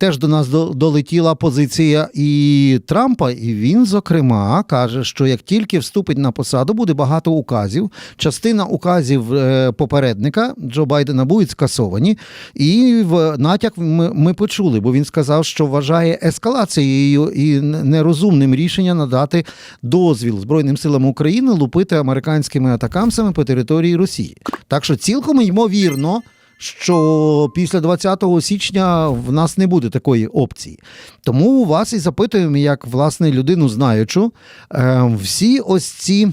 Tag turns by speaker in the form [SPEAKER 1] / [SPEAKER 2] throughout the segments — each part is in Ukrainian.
[SPEAKER 1] Теж до нас долетіла позиція і Трампа, і він, зокрема, каже, що як тільки вступить на посаду, буде багато указів. Частина указів е, попередника Джо Байдена будуть скасовані. І в натяк ми, ми почули, бо він сказав, що вважає ескалацією і нерозумним рішення надати дозвіл Збройним силам України лупити американськими атакамсами по території Росії. Так що цілком ймовірно що після 20 січня в нас не буде такої опції. Тому вас і запитуємо, як власне людину знаючу, е, всі ось ці.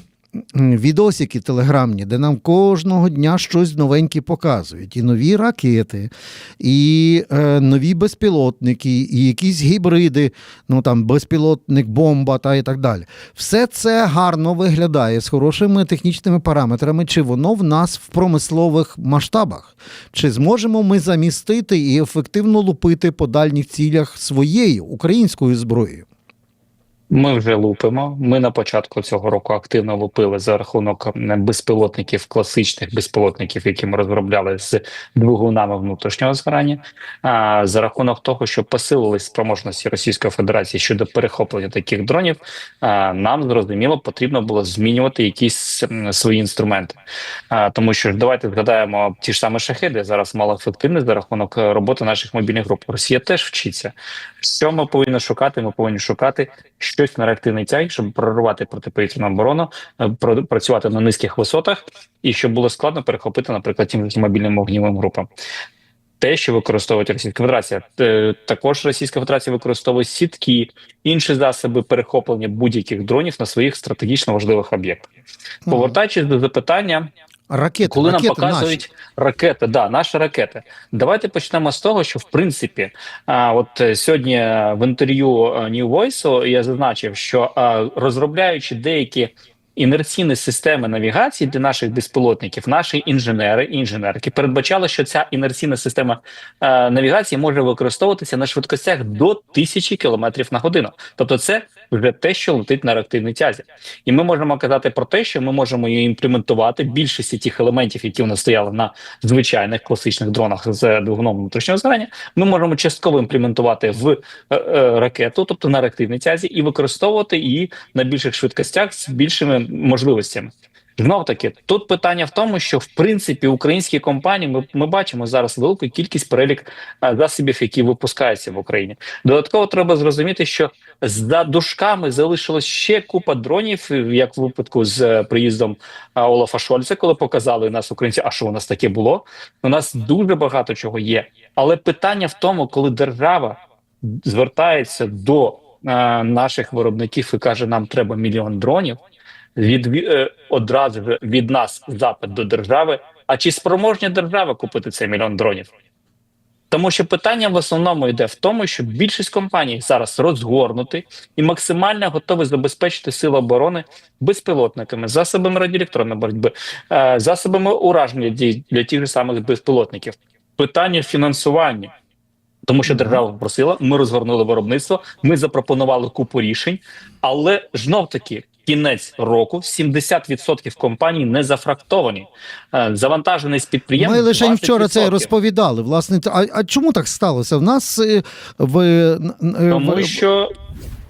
[SPEAKER 1] Відосики телеграмні, де нам кожного дня щось новеньке показують. І нові ракети, і е, нові безпілотники, і якісь гібриди, ну там безпілотник, бомба та і так далі. Все це гарно виглядає з хорошими технічними параметрами. Чи воно в нас в промислових масштабах? Чи зможемо ми замістити і ефективно лупити по дальніх цілях своєю українською зброєю?
[SPEAKER 2] Ми вже лупимо. Ми на початку цього року активно лупили за рахунок безпілотників, класичних безпілотників, які ми розробляли з двигунами внутрішнього згорання. А за рахунок того, що посилились спроможності Російської Федерації щодо перехоплення таких дронів, а, нам зрозуміло потрібно було змінювати якісь свої інструменти. А, тому що давайте згадаємо ті ж самі шахеди зараз мало ефективні за рахунок е, роботи наших мобільних груп. Росія теж вчиться. Що ми повинні шукати? Ми повинні шукати щось на реактивний тяг, щоб прорвати протиповітряну оборону, е, працювати на низьких висотах, і щоб було складно перехопити, наприклад, тим мобільним вогнівим групам. Те, що використовує Російська Федерація, Е, також Російська Федерація використовує сітки, інші засоби перехоплення будь-яких дронів на своїх стратегічно важливих об'єктах. Повертаючись до запитання,
[SPEAKER 1] Ракети,
[SPEAKER 2] коли
[SPEAKER 1] ракети
[SPEAKER 2] нам показують
[SPEAKER 1] наші.
[SPEAKER 2] ракети, да, наші ракети. Давайте почнемо з того, що в принципі, а, от е, сьогодні в інтерв'ю е, New Voice я зазначив, що а, розробляючи деякі інерційні системи навігації для наших безпілотників, наші інженери і інженерки передбачали, що ця інерційна система е, навігації може використовуватися на швидкостях до 1000 км на годину. Тобто, це вже те, що летить на реактивній тязі. І ми можемо казати про те, що ми можемо її імплементувати більшості тих елементів, які у нас стояли на звичайних класичних дронах з двигуном внутрішнього згорання. Ми можемо частково імплементувати в е, е, ракету, тобто на реактивній тязі, і використовувати її на більших швидкостях з більшими можливостями. Знов таки, тут питання в тому, що в принципі українські компанії ми, ми бачимо зараз велику кількість перелік е, засобів, які випускаються в Україні. Додатково треба зрозуміти, що за дужками залишилось ще купа дронів, як в випадку з е, приїздом е, Олафа Шольца, коли показали нас українці, а що у нас таке було. У нас дуже багато чого є. Але питання в тому, коли держава звертається до е, наших виробників і каже, нам треба мільйон дронів. Від е, одразу від нас запит до держави. А чи спроможня держава купити цей мільйон дронів? Тому що питання в основному йде в тому, що більшість компаній зараз розгорнуті і максимально готові забезпечити сили оборони безпілотниками, засобами радіоелектронної боротьби, е, засобами ураження дій для тих же самих безпілотників. Питання фінансування. Тому що держава попросила, ми розгорнули виробництво, ми запропонували купу рішень, але знов таки кінець року 70% компаній не зафрактовані. Е, Завантаженість підприємств
[SPEAKER 1] Ми лише вчора це розповідали. Власне, а, а чому так сталося? В нас е, в, н-
[SPEAKER 2] Тому що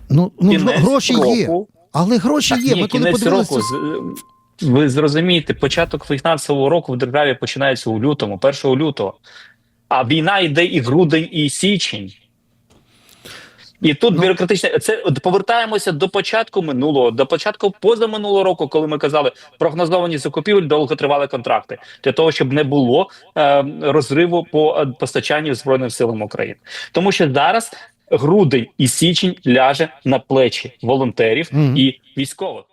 [SPEAKER 1] ну, ну, гроші є, але гроші
[SPEAKER 2] Так,
[SPEAKER 1] є.
[SPEAKER 2] ні,
[SPEAKER 1] Ми коли подивилися,
[SPEAKER 2] року ви зрозумієте, початок фінансового року в державі починається у лютому, 1 лютого. А війна йде і грудень, і січень. І тут
[SPEAKER 1] Ну.
[SPEAKER 2] бюрократичне це повертаємося до початку минулого, до початку позаминулого року, коли ми казали прогнозовані закупівель, довготривали контракти для того, щоб не було е, розриву по е, постачанню збройним силам України, тому що зараз грудень і січень ляже на плечі волонтерів
[SPEAKER 1] Мгм.
[SPEAKER 2] і військових.